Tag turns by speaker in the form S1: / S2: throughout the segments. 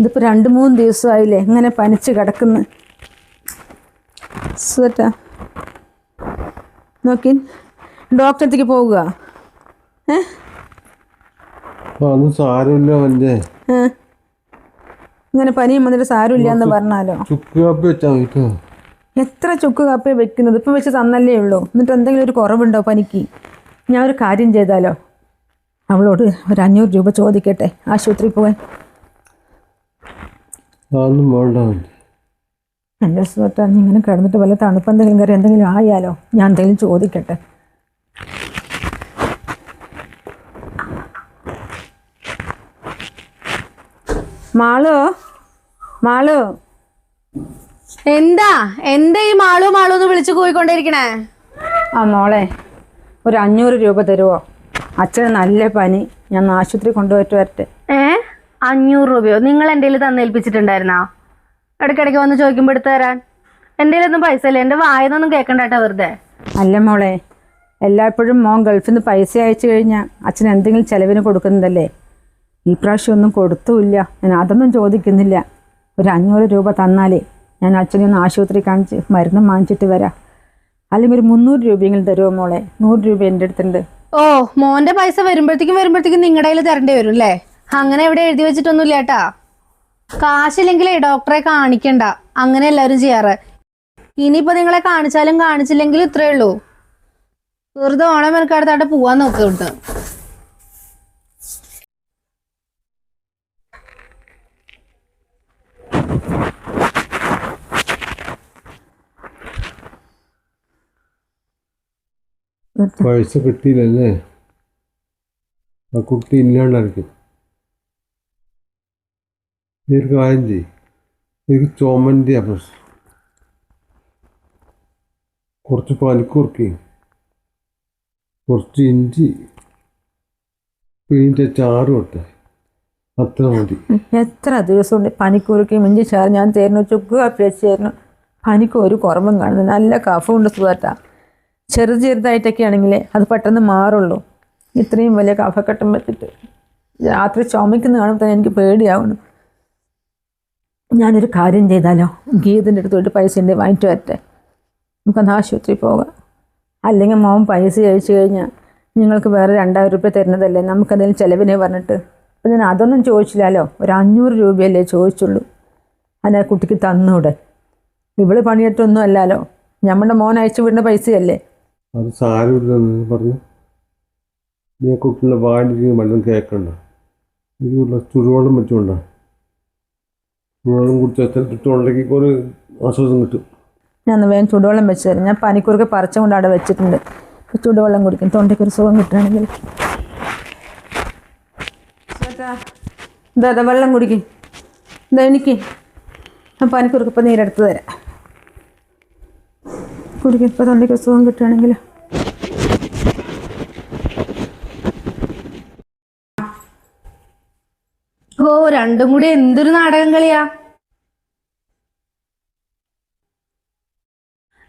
S1: ഇതിപ്പോൾ രണ്ട് മൂന്ന് ദിവസമായില്ലേ ഇങ്ങനെ പനിച്ച് കിടക്കുന്നു. സുഖട്ടാ നോക്കി. ഡോക്ടറെ അടുത്തേക്ക് പോവുക. ഏ?
S2: സാരമില്ല വല്ലേ
S1: ഇങ്ങനെ പനിയും വന്നിട്ട് സാരമില്ല എന്ന് പറഞ്ഞാലോ?
S2: ചുക്ക് കാപ്പി വെച്ചാൽ
S1: എത്ര ചുക്ക് കാപ്പിയാണ് വെക്കുന്നത്? ഇപ്പം വെച്ച് തന്നല്ലേ ഉള്ളൂ. എന്നിട്ട് എന്തെങ്കിലും ഒരു കുറവുണ്ടോ പനിക്ക്? ഞാൻ ഒരു കാര്യം ചെയ്താലോ? അവളോട് ഒരു അഞ്ഞൂറ് രൂപ ചോദിക്കട്ടെ ആശുപത്രി പോകാൻ
S2: അതൊന്നും വേണ്ട
S1: എന്റെ സുഹൃത്താ നീ ഇങ്ങനെ കിടന്നിട്ട് വല്ല തണുപ്പ് എന്തെങ്കിലും കയറി എന്തെങ്കിലും ആയാലോ? ഞാൻ എന്തെങ്കിലും ചോദിക്കട്ടെ. മാളോ? മാളോ?
S3: എന്താ? എന്താ ഈ മാളു മാളു എന്ന് വിളിച്ചു പോയിക്കൊണ്ടിരിക്കണേ
S1: ആ മോളെ ഒരു അഞ്ഞൂറ് രൂപ തരുമോ അച്ഛന് നല്ല പനി. ഞാൻ ആശുപത്രി കൊണ്ടുപോയിട്ട് വരട്ടെ.
S3: ഏ? അഞ്ഞൂറ് രൂപയോ? നിങ്ങൾ എന്റെ കയ്യിൽ തന്നേൽപ്പിച്ചിട്ടുണ്ടായിരുന്നാ ഇടയ്ക്കിടയ്ക്ക് വന്ന് ചോദിക്കുമ്പോൾ എടുത്തു തരാൻ. എന്റെ കയ്യിലൊന്നും പൈസ ഇല്ല എന്റെ വായനൊന്നും കേൾക്കണ്ടാട്ടോ വെറുതെ.
S1: അല്ല മോളെ എല്ലായ്പ്പോഴും മോൻ ഗൾഫിൽ നിന്ന് പൈസ അയച്ചു കഴിഞ്ഞാൽ അച്ഛൻ എന്തെങ്കിലും ചെലവിന് കൊടുക്കുന്നതല്ലേ? ഈ പ്രാവശ്യം ഒന്നും കൊടുത്തുമില്ല. ഞാൻ അതൊന്നും ചോദിക്കുന്നില്ല. ഒരു അഞ്ഞൂറ് രൂപ തന്നാലേ ഞാൻ അച്ഛനെ ഒന്ന് ആശുപത്രി കാണിച്ച് മരുന്ന് വാങ്ങിച്ചിട്ട് വരാം. അല്ലെങ്കിൽ ഒരു മുന്നൂറ് രൂപയെങ്കിലും തരുമോ മോളെ? നൂറ് രൂപ എന്റെ അടുത്തുണ്ട്.
S3: ഓ മോന്റെ പൈസ വരുമ്പോഴത്തേക്കും വരുമ്പോഴത്തേക്കും നിങ്ങളുടെ കയ്യിൽ തരേണ്ടി വരും അല്ലേ? അങ്ങനെ ഇവിടെ എഴുതി വെച്ചിട്ടൊന്നുമില്ല കേട്ടാ. കാശില്ലെങ്കിലേ ഡോക്ടറെ കാണിക്കണ്ട. അങ്ങനെ എല്ലാവരും ചെയ്യാറ്. ഇനിയിപ്പോ നിങ്ങളെ കാണിച്ചാലും കാണിച്ചില്ലെങ്കിലും ഇത്രേ ഉള്ളൂ. വെറുതെ ഓണം മെനക്കാടത്തായിട്ട് പോവാൻ നോക്കിട്ട്
S2: പൈസ കിട്ടിയില്ലല്ലേ? ആ കുട്ടി ഇല്ലാണ്ടായിരിക്കും. ഒരു കാര്യം ചെയ്യും. എനിക്ക് ചുമന്റെ പ്രശ്നം കുറച്ച് പനിക്കുറുക്കി കുറച്ച് ഇഞ്ചി പിന്നെ ചാറ് കൊട്ടെ അത്ര മതി.
S1: എത്ര ദിവസമുണ്ട് പനിക്കൂറിക്ക് ഇഞ്ചി ചാറ് ഞാൻ തരുന്നു ചുക്ക് കാപ്പി വെച്ച് തരുന്നു പനിക്ക് ഒരു കുറവും കാണുന്നു നല്ല കഫമുണ്ട് സുഖത്താ ചെറു ചെറുതായിട്ടൊക്കെ ആണെങ്കിലേ അത് പെട്ടെന്ന് മാറുള്ളൂ. ഇത്രയും വലിയ കഫക്കെട്ടം വെച്ചിട്ട് രാത്രി ചുമയ്ക്കുന്ന കാണുമ്പോൾ തന്നെ എനിക്ക് പേടിയാവണം ഞാനൊരു കാര്യം ചെയ്താലോ? ഗീതിന്റെ അടുത്ത് പോയിട്ട് പൈസ ഉണ്ട് വാങ്ങിച്ചു വരട്ടെ. നമുക്കൊന്ന് ആശുപത്രിയിൽ പോകാം. അല്ലെങ്കിൽ മോൻ പൈസ അയച്ചു കഴിഞ്ഞാൽ നിങ്ങൾക്ക് വേറെ രണ്ടായിരം രൂപ തരുന്നതല്ലേ? നമുക്കെന്തെങ്കിലും ചിലവിനെ പറഞ്ഞിട്ട്. അപ്പം ഞാൻ അതൊന്നും ചോദിച്ചില്ലല്ലോ. ഒരു അഞ്ഞൂറ് രൂപയല്ലേ ചോദിച്ചുള്ളൂ. അതിനെ കുട്ടിക്ക് തന്നൂടെ. ഇവൾ പണിയിട്ടൊന്നും അല്ലല്ലോ. നമ്മുടെ മോൻ അയച്ചു വിടുന്ന പൈസയല്ലേ?
S2: അത് സാരമില്ലെന്ന് പറഞ്ഞു. നീ കുട്ടിയുടെ കേൾക്കണ്ട. എനിക്കുള്ള ചുടുവെള്ളം വെച്ചുകൊണ്ട ചുടുവെള്ളം കുടിച്ച് വെച്ചാൽ തൊണ്ടയ്ക്ക് ഒരു ആശ്വാസം കിട്ടും.
S1: ഞാൻ വേഗം ചൂടുവെള്ളം വെച്ച് തരാം. ഞാൻ പനിക്കൂർക്ക് പറിച്ചുകൊണ്ട് അവിടെ വെച്ചിട്ടുണ്ട്. ചൂടുവെള്ളം കുടിക്കും. തൊണ്ടയ്ക്ക് ഒരു സുഖം കിട്ടുകയാണെങ്കിൽ. ഇതാ വെള്ളം കുടിക്കും. ഇതാ എനിക്ക്. ഞാൻ പനിക്കൂർക്ക് ഇപ്പം നീരെടുത്ത് തരാം. കുടിക്കും. ഇപ്പം തൊണ്ടയ്ക്ക് സുഖം കിട്ടുകയാണെങ്കിൽ.
S3: ഓ രണ്ടും കൂടി എന്തൊരു നാടകം കളിയാ.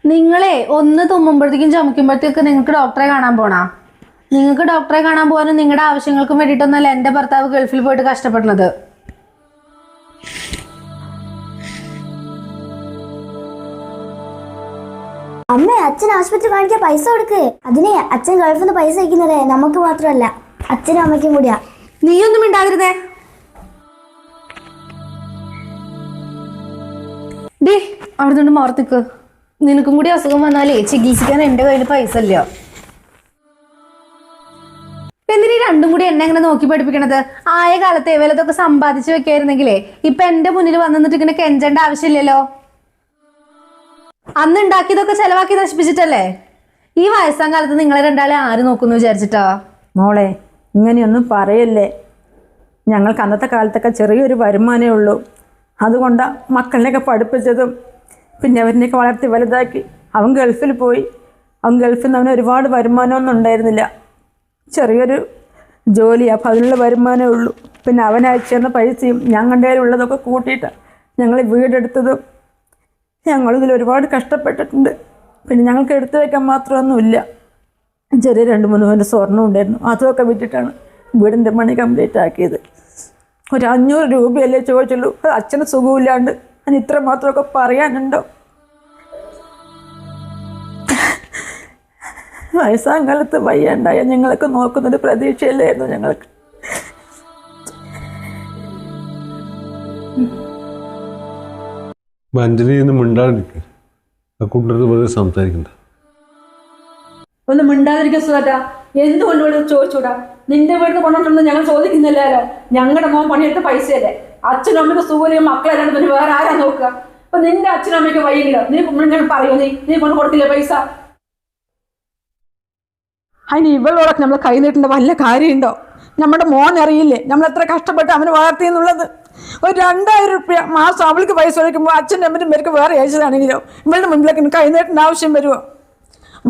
S3: നിങ്ങളെ ഒന്ന് തുമ്മുമ്പോഴത്തേക്കും ചുമക്കുമ്പോഴത്തേക്ക് നിങ്ങൾക്ക് ഡോക്ടറെ കാണാൻ പോണാ. നിങ്ങൾക്ക് ഡോക്ടറെ കാണാൻ പോകാനും നിങ്ങളുടെ ആവശ്യങ്ങൾക്കും വേണ്ടിയിട്ടൊന്നല്ല എന്റെ ഭർത്താവ് ഗൾഫിൽ പോയിട്ട് കഷ്ടപ്പെടുന്നത്.
S4: അമ്മ അച്ഛൻ ആശുപത്രി കാണിക്കാൻ പൈസ കൊടുക്ക്. അതിനെ അച്ഛൻ ഗൾഫിൽ നിന്ന് പൈസ അയക്കുന്നത് നമുക്ക് മാത്രമല്ല. അച്ഛനും അമ്മയ്ക്കും കൂടിയാ.
S3: നീയൊന്നും മിണ്ടാതിരുന്നേ. ഡേ അവിടെ നിന്ന് മാർത്തിക്ക് നിനക്കും കൂടി അസുഖം വന്നാലേ ചികിത്സിക്കാൻ എന്റെ കയ്യിൽ പൈസ ഇല്ല. എന്തിനീ രണ്ടും കൂടി എന്നെ എങ്ങനെ നോക്കി പഠിപ്പിക്കണത്? ആയ കാലത്തെ വലതൊക്കെ സമ്പാദിച്ചു വെക്കായിരുന്നെങ്കിലേ ഇപ്പൊ എന്റെ മുന്നിൽ വന്നിട്ട് ഇങ്ങനെ കെഞ്ചേണ്ട ആവശ്യമില്ലല്ലോ. അന്ന് ഉണ്ടാക്കിയതൊക്കെ ചെലവാക്കി നശിപ്പിച്ചിട്ടല്ലേ? ഈ വയസ്സാം കാലത്ത് നിങ്ങളെ രണ്ടാളെ ആര് നോക്കുന്നു വിചാരിച്ചിട്ടാ?
S1: മോളെ ഇങ്ങനെയൊന്നും പറയല്ലേ. ഞങ്ങൾക്ക് അന്നത്തെ കാലത്തൊക്കെ ചെറിയൊരു വരുമാനമേ ഉള്ളൂ. അതുകൊണ്ടാണ് മക്കളിനെയൊക്കെ പഠിപ്പിച്ചതും പിന്നെ അവരിനെയൊക്കെ വളർത്തി വലുതാക്കി. അവൻ ഗൾഫിൽ പോയി. അവൻ ഗൾഫിൽ നിന്ന് അവന് ഒരുപാട് വരുമാനമൊന്നും ഉണ്ടായിരുന്നില്ല. ചെറിയൊരു ജോലി അപ്പോൾ അതിനുള്ള വരുമാനമേ ഉള്ളൂ. പിന്നെ അവൻ അയച്ചു പൈസയും ഞങ്ങളുടെ കയ്യിലുള്ളതൊക്കെ കൂട്ടിയിട്ട് ഞങ്ങൾ വീടെടുത്തതും ഞങ്ങളിതിൽ ഒരുപാട് കഷ്ടപ്പെട്ടിട്ടുണ്ട്. പിന്നെ ഞങ്ങൾക്ക് എടുത്തു വയ്ക്കാൻ മാത്രമൊന്നുമില്ല. ചെറിയ രണ്ട് മൂന്ന് പവന്റെ സ്വർണം ഉണ്ടായിരുന്നു. അതുമൊക്കെ വിറ്റിട്ടാണ് വീടിന്റെ പണി കംപ്ലീറ്റ് ആക്കിയത് ഒരു അഞ്ഞൂറ് രൂപയല്ലേ ചോദിച്ചുള്ളൂ. അത് അച്ഛന് സുഖമില്ലാണ്ട് ഞാൻ ഇത്ര മാത്രമൊക്കെ പറയാനുണ്ടോ? വയസ്സാം കാലത്ത് വയ്യാണ്ടായ ഞങ്ങളൊക്കെ നോക്കുന്നൊരു പ്രതീക്ഷയല്ലായിരുന്നു ഞങ്ങൾക്ക്.
S2: അഞ്ജലി നിന്ന് മിണ്ടാണ്ടിരിക്കുക ആ കുട്ടിയുടെ വെറുതെ സംസാരിക്കണ്ട.
S1: ഒന്ന് മിണ്ടാതിരിക്കാൻ സുഖാട്ടാ എന്തുകൊണ്ട് ഇവിടെ ചോദിച്ചൂടാ? നിന്റെ വീട്ടിൽ കൊണ്ടുവന്നിട്ടൊന്നും ഞങ്ങൾ ചോദിക്കുന്നില്ലല്ലോ. ഞങ്ങളുടെ മോൻ പണിയെടുത്ത പൈസയല്ലേ? അച്ഛനും അമ്മയ്ക്ക് സൂര്യം മക്കളെ രണ്ട് പിന്നെ വേറെ ആരാ നോക്കുക? അപ്പൊ നിന്റെ അച്ഛനും അമ്മയ്ക്ക് വയ്യെങ്കിലോ നീ ഞാൻ പറയൂ നീ നീ കൊണ്ട് കൊടുത്തില്ലേ പൈസ? അതിന് ഇവളോടൊക്കെ നമ്മൾ കൈ നീട്ടേണ്ട വല്ല കാര്യമുണ്ടോ? നമ്മുടെ മോൻ അറിയില്ലേ? നമ്മൾ എത്ര കഷ്ടപ്പെട്ട് അവന് വളർത്തി എന്നുള്ളത്? ഒരു രണ്ടായിരം റുപ്യ മാസം അവൾക്ക് പൈസ ഒഴിക്കുമ്പോൾ അച്ഛന്റെ അമ്മന്റെ പേർക്ക് വേറെ അയച്ചതാണെങ്കിലോ ഇവളുടെ മുമ്പിലേക്ക് കൈ നീട്ടേണ്ട ആവശ്യം വരുമോ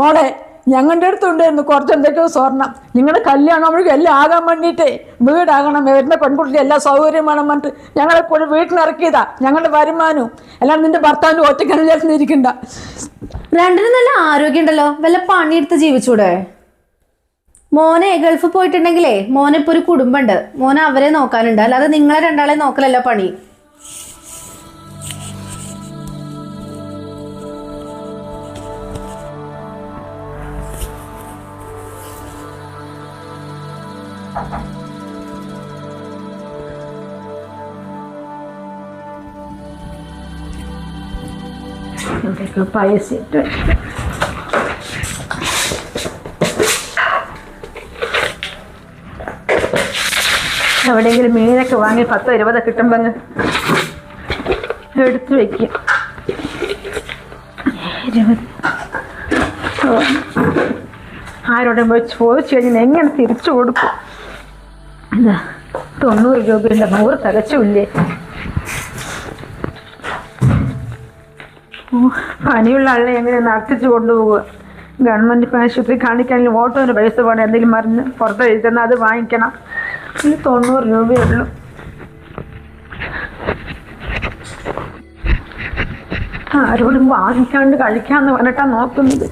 S1: മോളെ ഞങ്ങളുടെ അടുത്തുണ്ടായിരുന്നു കുറച്ച് എന്തൊക്കെയോ സ്വർണം നിങ്ങളുടെ കല്യാണം മുഴുവൻ എല്ലാം ആകാൻ വേണ്ടിയിട്ടേ. വീടാകണം വരുന്ന പെൺകുട്ടിക്ക് എല്ലാ സൗകര്യം വേണം പറഞ്ഞിട്ട് ഞങ്ങളെപ്പോഴും വീട്ടിലിറക്കിയതാ ഞങ്ങളുടെ വരുമാനവും. എല്ലാം നിന്റെ ഭർത്താവിന്റെ ഒറ്റയ്ക്കാണ് വിചാരിച്ചിരിക്കണ്ട
S3: രണ്ടിനും നല്ല ആരോഗ്യം ഉണ്ടല്ലോ വല്ല പണിയെടുത്ത് ജീവിച്ചൂടെ? മോനെ ഗൾഫ് പോയിട്ടുണ്ടെങ്കിലേ മോനെ ഇപ്പൊ ഒരു കുടുംബമുണ്ട് മോനെ അവരെ നോക്കാനുണ്ട്. അല്ലാതെ നിങ്ങളെ രണ്ടാളെ നോക്കലല്ല പണി.
S1: പൈസ ഇട്ട് എവിടെയെങ്കിലും മീനൊക്കെ വാങ്ങി പത്തോ ഇരുപതോ കിട്ടുമ്പോൾ എടുത്ത് വയ്ക്കും. ആരോടും ചോദിച്ചു കഴിഞ്ഞാൽ എങ്ങനെ തിരിച്ചു കൊടുക്കും തൊണ്ണൂറ് രൂപയുടെ നൂറ് തികച്ചില്ലേ പനിയുള്ള ആളെ എങ്ങനെ നടത്തിച്ചു കൊണ്ടുപോവുക? ഗവൺമെന്റ് ആശുപത്രി കാണിക്കാണെങ്കിൽ ഓട്ടോന് പൈസ വേണം. എന്തെങ്കിലും മരുന്ന് പുറത്ത് എഴുതുന്ന അത് വാങ്ങിക്കണം. ഇതിന് തൊണ്ണൂറ് രൂപയേ ഉള്ളൂ. ആരോടും വാങ്ങിക്കാണ്ട് കഴിക്കാന്ന് പറഞ്ഞിട്ടാ നോക്കുന്നത്.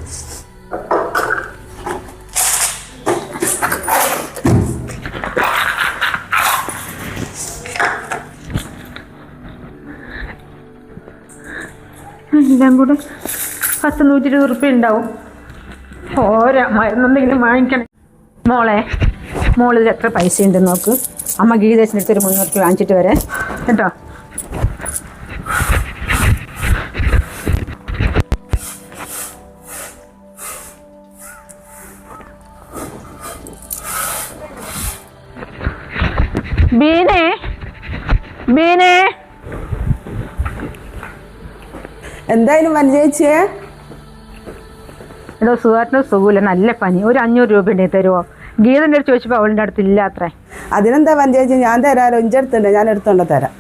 S1: എല്ലാം കൂടെ പത്ത് നൂറ്റി ഇരുപത് റുപ്യ ഉണ്ടാവും. ഓരോ മരുന്നെന്തെങ്കിലും വാങ്ങിക്കണം. മോളെ മോളിൽ എത്ര പൈസ ഉണ്ട് നോക്ക്. അമ്മ ഗീതേശിന്റെ അടുത്ത് ഒരു മുന്നൂറ് രൂപ വാങ്ങിച്ചിട്ട് വരെ. കേട്ടോ? ബീനെ ബീനെ.
S5: എന്തായാലും വനജയിച്ചേ
S1: എടോ സുഖാട്ടിന് സുഖമില്ല. നല്ല പനി. ഒരു അഞ്ഞൂറ് രൂപ ഉണ്ടെങ്കിൽ തരുമോ ഗീതന്റെ അടുത്ത് ചോദിച്ചപ്പോൾ അവളുടെ അടുത്ത് ഇല്ല അത്രേ.
S5: അതിനെന്താ വനജയിച്ച് ഞാൻ തരാലോ. ഇഞ്ച അടുത്തുണ്ട് ഞാൻ എടുത്തോണ്ട് തരാം.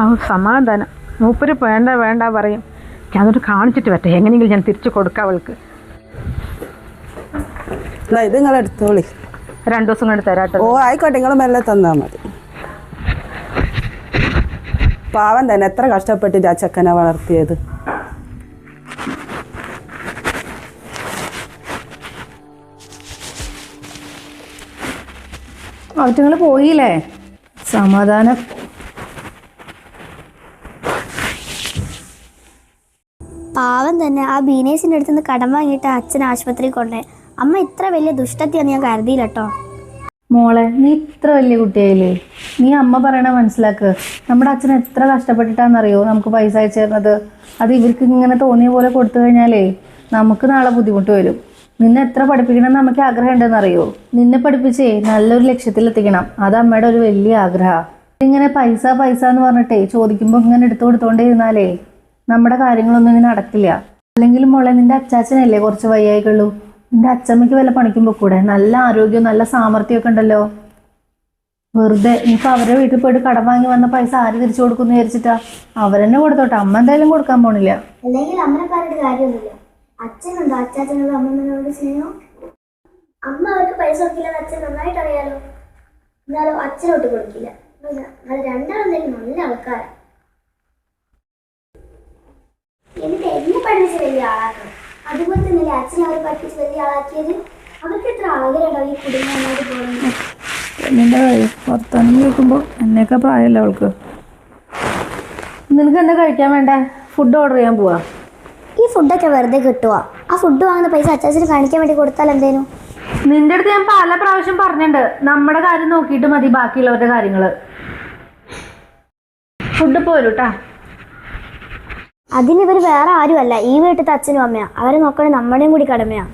S1: ആ സമാധാനം. മൂപ്പര് വേണ്ട വേണ്ട പറയും. ഞാനൊരു കാണിച്ചിട്ട് വരട്ടെ. എങ്ങനെയെങ്കിലും ഞാൻ തിരിച്ചു കൊടുക്കാം അവൾക്ക്.
S5: ഇത് നിങ്ങൾ എടുത്തോളി
S1: രണ്ടു ദിവസം കൊണ്ട് തരാട്ടോ
S5: ഓ ആയിക്കോട്ടെ. നിങ്ങൾ മെല്ലെ തന്നാൽ മതി. പാവം തന്നെ. എത്ര കഷ്ടപ്പെട്ടിട്ട് ആ ചെക്കനെ വളർത്തിയത്.
S3: അവറ്റങ്ങൾ പോയില്ലേ? സമാധാനം.
S4: പാവം തന്നെ ആ ബീനേസിന്റെ അടുത്ത് നിന്ന് കടം വാങ്ങിയിട്ട് അച്ഛൻ ആശുപത്രിയിൽ കൊണ്ടേ അമ്മ ഇത്ര വലിയ ദുഷ്ടത്തിയാന്ന് ഞാൻ കരുതിയില്ല കേട്ടോ.
S3: മോളെ നീ ഇത്ര വലിയ കുട്ടിയായില്ലേ? നീ അമ്മ പറയണ മനസ്സിലാക്ക്. നമ്മുടെ അച്ഛൻ എത്ര കഷ്ടപ്പെട്ടിട്ടാണെന്നറിയോ നമുക്ക് പൈസ അയച്ചു തരുന്നത്? അത് ഇവർക്ക് ഇങ്ങനെ തോന്നിയ പോലെ കൊടുത്തു കഴിഞ്ഞാലേ നമുക്ക് നാളെ ബുദ്ധിമുട്ട് വരും. നിന്നെ എത്ര പഠിപ്പിക്കണം നമുക്ക് ആഗ്രഹം ഉണ്ടെന്നറിയോ നിന്നെ പഠിപ്പിച്ചേ നല്ലൊരു ലക്ഷ്യത്തിലെത്തിക്കണം. അത് അമ്മയുടെ ഒരു വലിയ ആഗ്രഹം. ഇങ്ങനെ പൈസ പൈസ എന്ന് പറഞ്ഞിട്ടേ ചോദിക്കുമ്പോൾ ഇങ്ങനെ എടുത്തു കൊടുത്തോണ്ടേ ഇരുന്നാലേ നമ്മുടെ കാര്യങ്ങളൊന്നും ഇങ്ങനെ നടക്കില്ല. അല്ലെങ്കിൽ മോളെ നിന്റെ അച്ചാച്ചനല്ലേ കുറച്ച് വയ്യായിക്കുള്ളൂ നിന്റെ അച്ചമ്മയ്ക്ക് വല്ല പണിക്കും കൂടെ? നല്ല ആരോഗ്യവും നല്ല സാമർഥ്യമൊക്കെ ഉണ്ടല്ലോ. വെറുതെ ഇനിയിപ്പൊ അവരുടെ വീട്ടിൽ പോയിട്ട് കടം വാങ്ങി വന്ന പൈസ ആര് തിരിച്ചു കൊടുക്കുന്നു വിചാരിച്ചിട്ടാ? അവരെന്നെ കൊടുത്തോട്ടെ? അമ്മ എന്തായാലും കൊടുക്കാൻ പോണില്ല.
S4: അല്ലെങ്കിൽ അമ്മനെ പറഞ്ഞിട്ട് കാര്യമൊന്നുമില്ല. അച്ഛനുണ്ടോ? അച്ചാച്ചനോട് അമ്മമ്മനോട് സ്നേഹം? അമ്മ അവർക്ക് പൈസ കൊടുക്കില്ലെന്ന് അച്ഛൻ നന്നായിട്ട് അറിയാലോ. എന്നാലോ അച്ഛനോട്ട് കൊടുക്കില്ല. എന്നാൽ രണ്ടാളെന്തെങ്കിലും നല്ല ആൾക്കാരാ. എന്നിട്ട് എന്നെ പഠിപ്പിച്ച് വലിയ ആളാക്കണം. അതുപോലെ തന്നെയല്ലേ അച്ഛൻ അവർ പഠിപ്പിച്ച് വലിയ ആളാക്കിയത്? അവർക്ക് എത്ര ആഗ്രഹമുണ്ടാവും ഈ കുടുംബമായിട്ട് പോകുന്നത്
S1: പെണ്ണിന്റെ വർത്തമാനം കേൾക്കുമ്പോൾ എന്നേക്കാ പ്രായമല്ലേ അവൾക്ക്?
S3: നിനക്ക് എന്താ കഴിക്കാൻ വേണ്ട? ഫുഡ് ഓർഡർ ചെയ്യാൻ പോവാ.
S4: ഈ ഫുഡൊക്കെ വെറുതെ കിട്ടുക ആ ഫുഡ് വാങ്ങുന്ന പൈസ അച്ചാച്ചന് കാണിക്കാൻ വേണ്ടി കൊടുത്താൽ എന്തേനു?
S3: നിന്റെ അടുത്ത് ഞാൻ പല പ്രാവശ്യം പറഞ്ഞിട്ടുണ്ട്. നമ്മുടെ കാര്യം നോക്കിയിട്ട് മതി ബാക്കിയുള്ളവരുടെ കാര്യങ്ങൾ. ഫുഡ് പോരൂട്ടാ.
S4: അതിന് ഇവർ വേറെ ആരുമല്ല. ഈ വീട്ടിലത്തെ അച്ഛനും അമ്മയാ. അവരെ നോക്കണ നമ്മുടെയും കൂടി കടമയാ.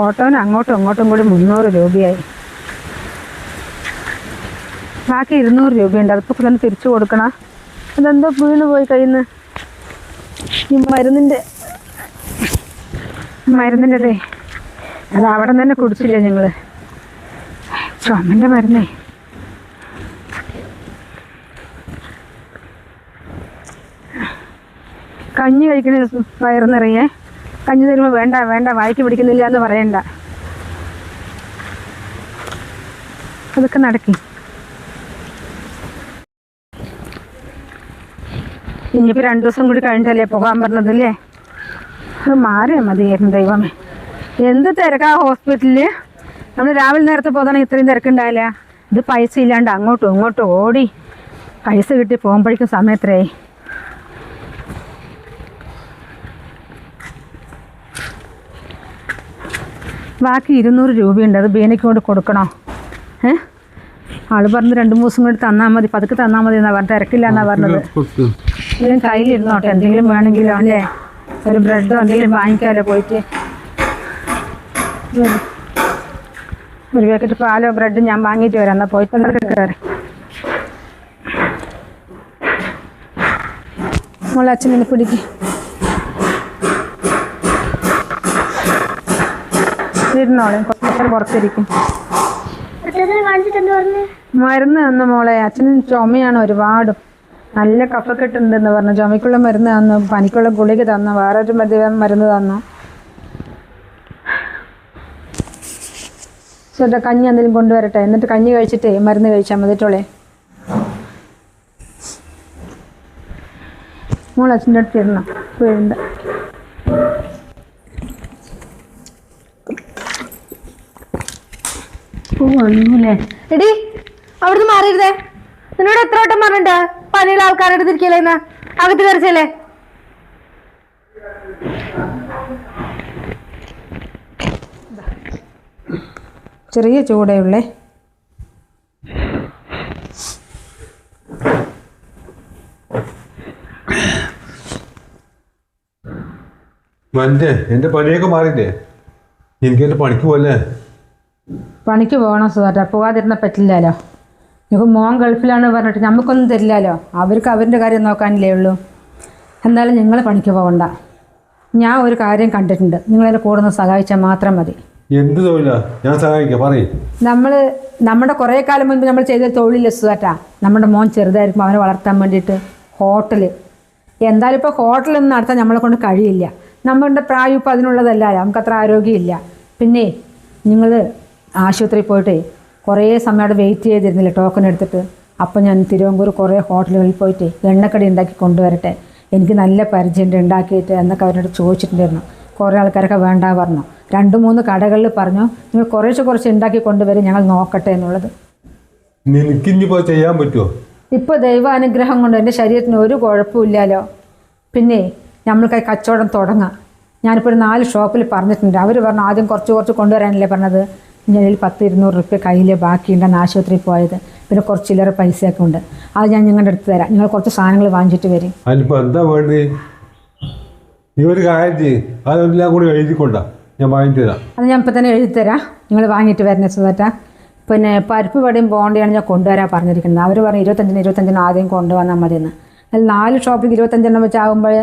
S1: ഓട്ടോന് അങ്ങോട്ടും ഇങ്ങോട്ടും കൂടി മുന്നൂറ് രൂപയായി. ബാക്കി ഇരുന്നൂറ് രൂപയുണ്ട്. അതിപ്പോൾ തന്നെ തിരിച്ചു കൊടുക്കണ. അതെന്തോ വീണ് പോയി കയ്യിൽ നിന്ന് ഈ മരുന്നിന്റെ മരുന്നിന്റെതേ അത് അവിടെ തന്നെ കുടിച്ചില്ലേ ഞങ്ങൾ ചുമന്റെ മരുന്നേ. കഞ്ഞി കഴിക്കണ വയറ് നിറയെ. കഞ്ഞി തരുമ്പോൾ വേണ്ട വേണ്ട വായിക്ക് പിടിക്കുന്നില്ല എന്ന് പറയണ്ട. അതൊക്കെ നടക്കി. ഇനിയിപ്പോൾ രണ്ടു ദിവസം കൂടി കഴിഞ്ഞിട്ടല്ലേ പോകാൻ പറഞ്ഞതല്ലേ? അത് മാറിയാൽ മതിയായിരുന്നു ദൈവമേ. എന്ത് തിരക്കാ ഹോസ്പിറ്റലിൽ നമ്മൾ രാവിലെ നേരത്തെ പോകാണെങ്കിൽ ഇത്രയും തിരക്കുണ്ടായില്ല. ഇത് പൈസ ഇല്ലാണ്ട് അങ്ങോട്ടും ഇങ്ങോട്ടും ഓടി പൈസ കിട്ടി പോകുമ്പോഴേക്കും സമയത്രേ ബാക്കി ഇരുന്നൂറ് രൂപയുണ്ട്. അത് ബീനയ്ക്ക് കൊണ്ട് കൊടുക്കണോ? ഏ? ആൾ പറഞ്ഞ് രണ്ട് മൂന്ന് ദിവസം കൂടി തന്നാൽ മതി. പതുക്കെ തന്നാൽ മതി എന്നാ പറഞ്ഞത് തിരക്കില്ല എന്നാ പറഞ്ഞത്. ഇതിലും കയ്യിലിരുന്നോട്ടെ എന്തെങ്കിലും വേണമെങ്കിലോ അല്ലേ? ഒരു ബ്രെഡോ എന്തെങ്കിലും വാങ്ങിക്കാമല്ലോ പോയിട്ട്. ഒരു- പാക്കറ്റ് പാലോ ബ്രെഡും ഞാൻ വാങ്ങിയിട്ട് വരാം. എന്നാൽ അതൊക്കെ കയറി. മോളെ അച്ഛനെ പിടിക്ക്. ഇരുന്നോളെ കുറച്ച് പുറത്തിരിക്കും. മരുന്ന് തന്നു മോളെ. അച്ഛന് ചുമയാണ് ഒരുപാട്. നല്ല കഫക്കെട്ടുണ്ടെന്ന് പറഞ്ഞു. ചുമയ്ക്കുള്ള മരുന്ന് തന്നു പനിക്കുള്ള ഗുളിക തന്നു വേറൊരു മരുന്ന് തന്നു. ചേട്ടാ കഞ്ഞി എന്തെങ്കിലും കൊണ്ടുവരട്ടെ? എന്നിട്ട് കഞ്ഞി കഴിച്ചിട്ടേ മരുന്ന് കഴിച്ചാൽ മതിട്ടോളെ മോൾ അച്ഛന്റെ അടുത്ത് ഇരുന്നോ വീഴുണ്ട്
S3: എടി അവിടുന്ന് മാറിയിരുന്നേ. നിന്നോട് എത്ര വട്ടം പറഞ്ഞിട്ട് പനിയുള്ള ആൾക്കാരുടെ അടുത്തിരിക്കലേന്ന് അകത്ത് കയറിച്ചല്ലേ?
S1: ചെറിയ ചൂടയുള്ളേ. ഉള്ളേ
S2: എന്റെ എന്റെ പനിയൊക്കെ മാറിയില്ലേ? എനിക്ക് എന്റെ പണിക്ക് പോലെ
S1: പണിക്ക് പോകണം സുധാട്ടാ പോകാതിരുന്ന പറ്റില്ലല്ലോ ഞങ്ങൾക്ക് മോൻ ഗൾഫിലാണ് പറഞ്ഞിട്ട് നമുക്കൊന്നും തരില്ലല്ലോ അവർക്ക് അവരുടെ കാര്യം നോക്കാനില്ലേ ഉള്ളൂ. എന്നാലും നിങ്ങൾ പണിക്ക് പോകണ്ട. ഞാൻ ഒരു കാര്യം കണ്ടിട്ടുണ്ട്. നിങ്ങളെ കൂടെ ഒന്ന് സഹായിച്ചാൽ മാത്രം മതി.
S2: എന്ത് തൊഴിലാ? ഞാൻ സഹായിക്കാം പറയും.
S1: നമ്മൾ നമ്മുടെ കുറേ കാലം മുൻപ് നമ്മൾ ചെയ്ത തൊഴിലില്ല സുധാട്ടാ നമ്മുടെ മോൻ ചെറുതായിരിക്കും അവനെ വളർത്താൻ വേണ്ടിയിട്ട് ഹോട്ടൽ എന്തായാലും ഇപ്പോൾ ഹോട്ടലൊന്നും നടത്താൻ നമ്മളെ കൊണ്ട് കഴിയില്ല. നമ്മളുടെ പ്രായം ഇപ്പോൾ അതിനുള്ളതല്ല നമുക്ക് അത്ര ആരോഗ്യമില്ല. പിന്നെ നിങ്ങൾ ആശുപത്രിയിൽ പോയിട്ട് കുറേ സമയം അവിടെ വെയിറ്റ് ചെയ്തിരുന്നില്ല ടോക്കൺ എടുത്തിട്ട്. അപ്പോൾ ഞാൻ തിരുവനന്തപുരം കുറേ ഹോട്ടലുകളിൽ പോയിട്ട് എണ്ണക്കടി ഉണ്ടാക്കി കൊണ്ടുവരട്ടെ. എനിക്ക് നല്ല പരിചയം ഉണ്ടാക്കിയിട്ട് എന്നൊക്കെ അവരോട് ചോദിച്ചിട്ടുണ്ടായിരുന്നു. കുറേ ആൾക്കാരൊക്കെ വേണ്ട പറഞ്ഞു. രണ്ട് മൂന്ന് കടകളിൽ പറഞ്ഞു നിങ്ങൾ കുറേശ്ശെ കുറച്ച് ഉണ്ടാക്കി കൊണ്ടുവരും ഞങ്ങൾ നോക്കട്ടെ എന്നുള്ളത്.
S2: നിനക്കിനിപ്പോൾ ചെയ്യാൻ പറ്റുമോ
S1: ഇപ്പോൾ ദൈവാനുഗ്രഹം കൊണ്ട് എന്റെ ശരീരത്തിന് ഒരു കുഴപ്പമില്ലല്ലോ പിന്നെ നമ്മൾക്ക് കച്ചവടം തുടങ്ങാം. ഞാനിപ്പോൾ ഒരു നാല് ഷോപ്പിൽ പറഞ്ഞിട്ടുണ്ട്. അവർ പറഞ്ഞു ആദ്യം കുറച്ച് കുറച്ച് കൊണ്ടുവരാനല്ലേ പറഞ്ഞത്? ഞാനിൽ പത്ത് ഇരുന്നൂറ് റുപ്യ കയ്യിൽ ബാക്കിയുണ്ടെന്ന് ആശുപത്രിയിൽ പോയത്. പിന്നെ കുറച്ച് ചില്ലറ പൈസയൊക്കെ ഉണ്ട്. അത് ഞാൻ നിങ്ങളുടെ അടുത്ത് തരാം. നിങ്ങൾ കുറച്ച് സാധനങ്ങൾ വാങ്ങിച്ചിട്ട് വരും.
S2: അതിനിപ്പോൾ എന്താ വേണ്ടത്? നീ ഒരു കാര്യം ചെയ്യ്. അതെല്ലാം കൂടി എഴുതിക്കൊണ്ട. ഞാൻ വാങ്ങിച്ചു തരാം
S1: അത് ഞാൻ ഇപ്പം തന്നെ എഴുതിത്തരാം. തരാം നിങ്ങൾ വാങ്ങിയിട്ട് വരണേ സുതാറ്റ പിന്നെ പരിപ്പ് വടയും ബോണ്ടിയാണ് ഞാൻ കൊണ്ടുവരാൻ പറഞ്ഞിരിക്കുന്നത്. അവർ പറഞ്ഞു ഇരുപത്തഞ്ചിന് ഇരുപത്തഞ്ചിന് ആദ്യം കൊണ്ടുവന്നാൽ മതിയെന്ന്. അതിൽ നാല് ഷോപ്പിൽ ഇരുപത്തഞ്ചെണ്ണം വെച്ചാകുമ്പോൾ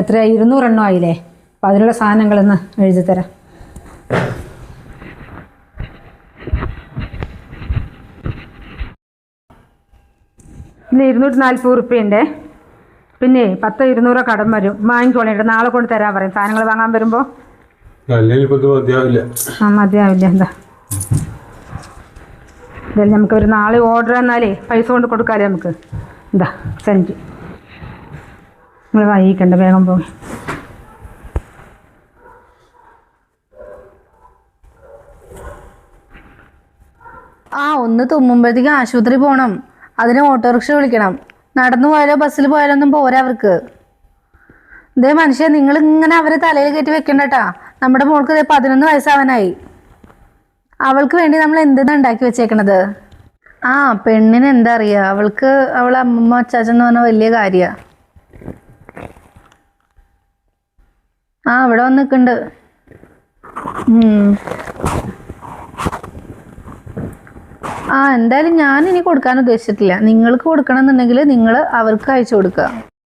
S1: എത്ര? ഇരുന്നൂറെണ്ണം ആയില്ലേ? അപ്പം അതിനുള്ള സാധനങ്ങളൊന്ന് എഴുതി തരാം പിന്നെ ഇരുന്നൂറ്റി നാൽപ്പത് റുപ്യയുണ്ടേ പിന്നെ പത്ത് ഇരുന്നൂറോ കടം വരും. വാങ്ങിക്കോളിട്ട് നാളെ കൊണ്ട് തരാൻ പറയും. സാധനങ്ങൾ വാങ്ങാൻ
S2: വരുമ്പോ?
S1: ആ മതിയാവില്ല. എന്താ? എന്തായാലും നമുക്ക് ഒരു നാളെ ഓർഡർ തന്നാലേ പൈസ കൊണ്ട് കൊടുക്കാല്ലേ നമുക്ക്. എന്താ? സെന്റ് നിങ്ങൾ വായിക്കണ്ട വേഗം പോകും
S3: ആ ഒന്ന് തുമ്മുമ്പോഴത്തേക്ക് ആശുപത്രി പോകണം അതിന് ഓട്ടോറിക്ഷ വിളിക്കണം. നടന്നു പോയാലോ ബസ്സിൽ പോയാലോ ഒന്നും പോരാ അവർക്ക്. ഇതേ മനുഷ്യ നിങ്ങൾ ഇങ്ങനെ അവരെ തലയിൽ കയറ്റി വെക്കണ്ടട്ടാ. നമ്മുടെ മോൾക്ക് ഇതേ പതിനൊന്ന് വയസ്സാവാനായി. അവൾക്ക് വേണ്ടി നമ്മൾ എന്തിനാ ഉണ്ടാക്കി വെച്ചേക്കണത്? ആ പെണ്ണിന് എന്താ അറിയാ? അവൾക്ക് അവളെ അമ്മമ്മ അച്ചാച്ചൻ എന്ന് പറഞ്ഞ വലിയ കാര്യ. ആ അവിടെ വന്ന് നിൽക്കുന്നുണ്ട് ആ എന്തായാലും ഞാൻ ഇനി കൊടുക്കാൻ ഉദ്ദേശിച്ചിട്ടില്ല. നിങ്ങൾക്ക് കൊടുക്കണം എന്നുണ്ടെങ്കിൽ നിങ്ങൾ അവർക്ക് അയച്ചു കൊടുക്കുക.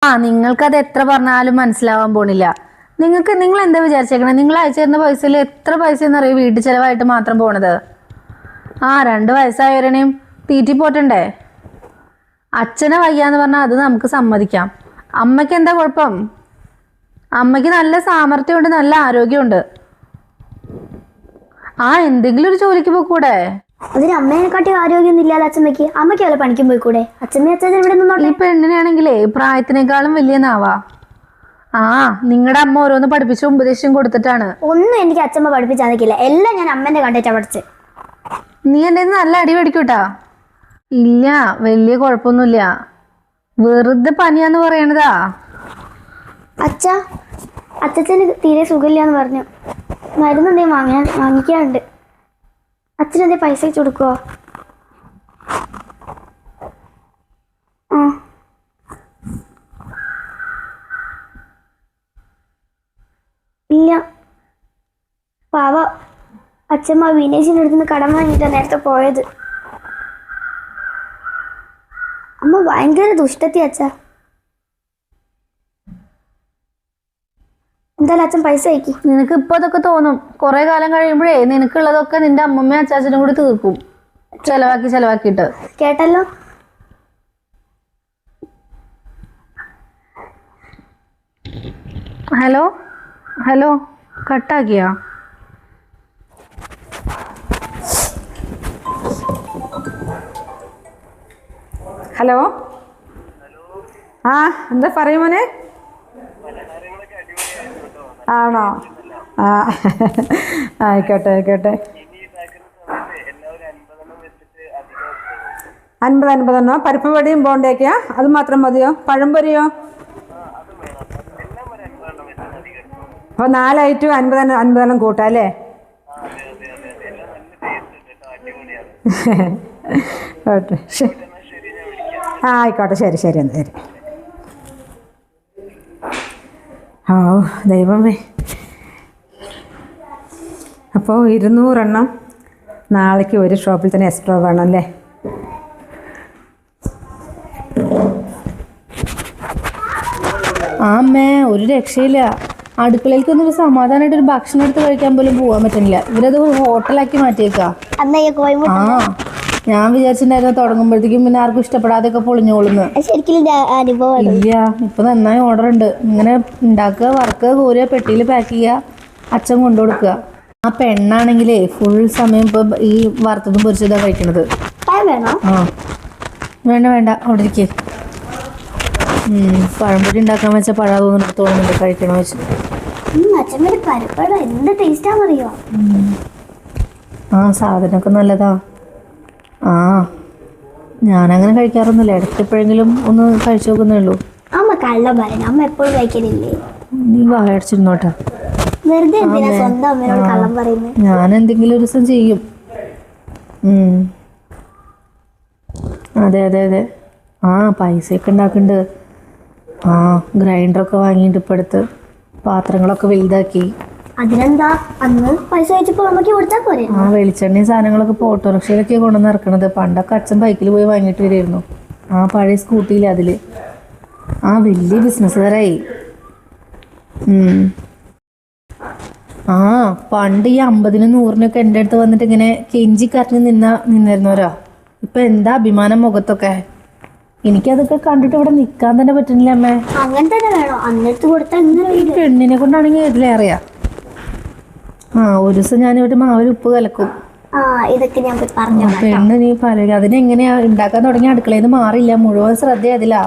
S3: ആ നിങ്ങൾക്ക് അത് എത്ര പറഞ്ഞാലും മനസ്സിലാവാൻ പോണില്ല. നിങ്ങൾക്ക് നിങ്ങൾ എന്താ വിചാരിച്ചേക്കണേ? നിങ്ങൾ അയച്ചു തരുന്ന പൈസയിൽ എത്ര പൈസ എന്നറിയോ? വീട്ടു ചിലവായിട്ട് മാത്രം പോണത്. ആ രണ്ട് വയസ്സായവരെയും തീറ്റി പോറ്റണ്ടേ? അച്ഛനെ വയ്യാന്ന് പറഞ്ഞാൽ അത് നമുക്ക് സമ്മതിക്കാം. അമ്മയ്ക്ക് എന്താ കുഴപ്പം? അമ്മയ്ക്ക് നല്ല സാമർഥ്യമുണ്ട് നല്ല ആരോഗ്യമുണ്ട്. ആ എന്തെങ്കിലും ഒരു ജോലിക്ക് പോക്കൂടെ?
S4: അതിന് അമ്മേനെക്കാട്ടി ആരോഗ്യമൊന്നും ഇല്ലാതെ അച്ഛമ്മയ്ക്ക്. അമ്മയ്ക്ക് വല്ല പണിക്കും പോയിക്കൂടെ? അച്ഛമ്മ അച്ഛൻ ഇവിടെ നിന്നോട്ടെ?
S3: ഈ പെണ്ണിനാണെങ്കിലേ പ്രായത്തിനേക്കാളും വലിയ നാവാ ആ നിങ്ങളുടെ അമ്മ ഓരോന്ന് പഠിപ്പിച്ചും ഉപദേശം കൊടുത്തിട്ടാണ്.
S4: ഒന്നും എനിക്ക് അച്ഛമ്മ പഠിപ്പിച്ച് തന്നിക്കില്ല എല്ലാം ഞാൻ അമ്മേന്റെ കണ്ടിട്ടാ പഠിച്ച്.
S3: നീ എന്റെ നല്ല അടി പഠിക്കൂട്ടാ ഇല്ല വലിയ കുഴപ്പമൊന്നുമില്ല. വെറുതെ പനിയാന്ന് പറയണതാ.
S4: അച്ഛ അച്ഛന് തീരെ സുഖമില്ലാന്ന് പറഞ്ഞു. മരുന്നെന്തേ വാങ്ങാൻ വാങ്ങിക്കാനുണ്ട്. അച്ഛനെന്തേ പൈസ അയച്ചു കൊടുക്കുവോ? ആ. ഇല്ല. പാവ അച്ഛമ്മ വിനേശിന്റെ അടുത്ത് നിന്ന് കടം വാങ്ങിയിട്ടാണ് നേരത്തെ പോയത്. അമ്മ ഭയങ്കര ദുഷ്ടത്തി അച്ഛാ. എന്തായാലും അച്ഛൻ പൈസ അയക്കി.
S3: നിനക്ക് ഇപ്പൊ അതൊക്കെ തോന്നും. കുറെ കാലം കഴിയുമ്പോഴേ നിനക്കുള്ളതൊക്കെ നിന്റെ അമ്മമ്മയും അച്ചാച്ചനും കൂടി തീർക്കും. ചെലവാക്കി ചെലവാക്കിയിട്ട്.
S4: കേട്ടല്ലോ?
S3: ഹലോ? ഹലോ? കട്ടാക്കിയാ?
S1: ഹലോ? ആ എന്താ പറയും മോനെ? ആണോ? ആയിക്കോട്ടെ ആയിക്കോട്ടെ. അൻപത് അൻപതെണ്ണോ? പരിപ്പ് വടിയും ബോണ്ടയൊക്കെയാ? അത് മാത്രം മതിയോ? പഴംപൊരിയോ അപ്പോൾ നാലായിട്ടും അൻപത് അൻപതെണ്ണം കൂട്ടാം അല്ലേ? ആയിക്കോട്ടെ ശരി ശരി എന്നാൽ ശരി. ഓ ദൈവമേ. അപ്പോൾ ഇരുന്നൂറെണ്ണം നാളേക്ക് ഒരു ഷോപ്പിൽ തന്നെ എക്സ്ട്രാ വേണം അല്ലേ?
S3: ആ അമ്മേ ഒരു രക്ഷയില്ല. അടുക്കളയിലേക്കൊന്നും ഒരു സമാധാനമായിട്ട് ഒരു ഭക്ഷണം എടുത്ത് കഴിക്കാൻ പോലും പോകാൻ പറ്റുന്നില്ല. ഇവരത് ഹോട്ടലാക്കി മാറ്റിയേക്കാ. ആ. ഞാൻ വിചാരിച്ചിട്ടുണ്ടായിരുന്നു തുടങ്ങുമ്പോഴത്തേക്കും പിന്നെ ആർക്കും ഇഷ്ടപ്പെടാതെയൊക്കെ പൊളിഞ്ഞോളുന്ന്.
S4: ശരിക്കും അനുഭവം
S3: ഇല്ല ഇപ്പൊ നന്നായി ഓർഡർ ഉണ്ട്. ഇങ്ങനെ ഉണ്ടാക്കുക വറുക്കുക കോരുക പെട്ടിയിൽ പാക്ക് ചെയ്യുക അച്ഛൻ കൊണ്ടു കൊടുക്കുക. ആ പെണ്ണാണെങ്കിലേ ഫുൾ സമയം ഇപ്പൊ ഈ വറുത്തതും പൊരിച്ചതാ കഴിക്കണത്. ആ. വേണ്ട വേണ്ട. അവിടെ ഇരിക്കേ. പഴംപൊരി ഉണ്ടാക്കാൻ വെച്ച പഴം തോന്നുന്നു തോന്നുന്നുണ്ട് കഴിക്കണ വെച്ച്.
S4: പരിപ്പടം. എന്ത് ടേസ്റ്റാണെന്നറിയോ
S3: ആ സാധനമൊക്കെ നല്ലതാ. ആ ഞാനങ്ങനെ കഴിക്കാറൊന്നുമില്ല. ഇടയ്ക്ക് എപ്പോഴെങ്കിലും ഒന്ന് കഴിച്ചു നോക്കുന്നേ ഉള്ളൂ.
S4: അമ്മ കള്ളം പറയുന്നു അമ്മ എപ്പോഴും കഴിക്കലില്ലേ?
S3: നീ വായടിച്ചിരുന്നോട്ടാ
S4: വെറുതെ എന്തിനാ സ്വന്തം അമ്മയോട് കള്ളം പറയുന്നത്
S3: ഞാൻ എന്തെങ്കിലും ഒരു ദിവസം ചെയ്യും. ഉം. അതെ അതെ അതെ. ആ പൈസയൊക്കെ ഉണ്ടാക്കുന്നുണ്ട് ആ ഗ്രൈൻഡറൊക്കെ വാങ്ങിയിട്ട് ഇപ്പം അടുത്ത് പാത്രങ്ങളൊക്കെ വലുതാക്കി.
S4: അതിനെന്താ? അന്ന് പൈസ വെച്ചപ്പോ നമുക്ക് കൊടുത്താൽ പോരെ?
S3: ആ വെളിച്ചെണ്ണയും സാധനങ്ങളൊക്കെ ഇപ്പോൾ ഓട്ടോറിക്ഷയിലൊക്കെ കൊണ്ടുവന്ന് ഇറക്കണത്. പണ്ടൊക്കെ അച്ഛൻ ബൈക്കിൽ പോയി വാങ്ങിയിട്ട് വരുമായിരുന്നു ആ പഴയ സ്കൂട്ടിയിൽ അതിൽ. ആ വലിയ ബിസിനസ്സുകാരായി. ആ പണ്ട് ഈ അമ്പതിനും നൂറിനൊക്കെ എന്റെ അടുത്ത് വന്നിട്ട് ഇങ്ങനെ കെഞ്ചി കരഞ്ഞ് നിന്ന നിന്നിരുന്നവരോ. ഇപ്പൊ എന്താ അഭിമാനം മുഖത്തൊക്കെ? എനിക്കതൊക്കെ കണ്ടിട്ട് ഇവിടെ നിൽക്കാൻ തന്നെ പറ്റുന്നില്ല അമ്മേ.
S4: അങ്ങനെ തന്നെ വേണോ. അന്നത്തെ കൊടുത്താൽ
S3: പെണ്ണിനെ കൊണ്ടാണെങ്കിൽ ഇതിലേറെയാ. ആ ഒരു ദിവസം ഞാനിവിടെ മാവിൽ ഉപ്പ് കലക്കും.
S4: ഇതൊക്കെ ഞാൻ പറഞ്ഞു
S3: പെണ്ണ് നീ പറയുക അതിനെങ്ങനെയാ ഉണ്ടാക്കാൻ തുടങ്ങി? അടുക്കളയിൽ നിന്ന് മാറില്ല. മുഴുവൻ ശ്രദ്ധ അതിലാ.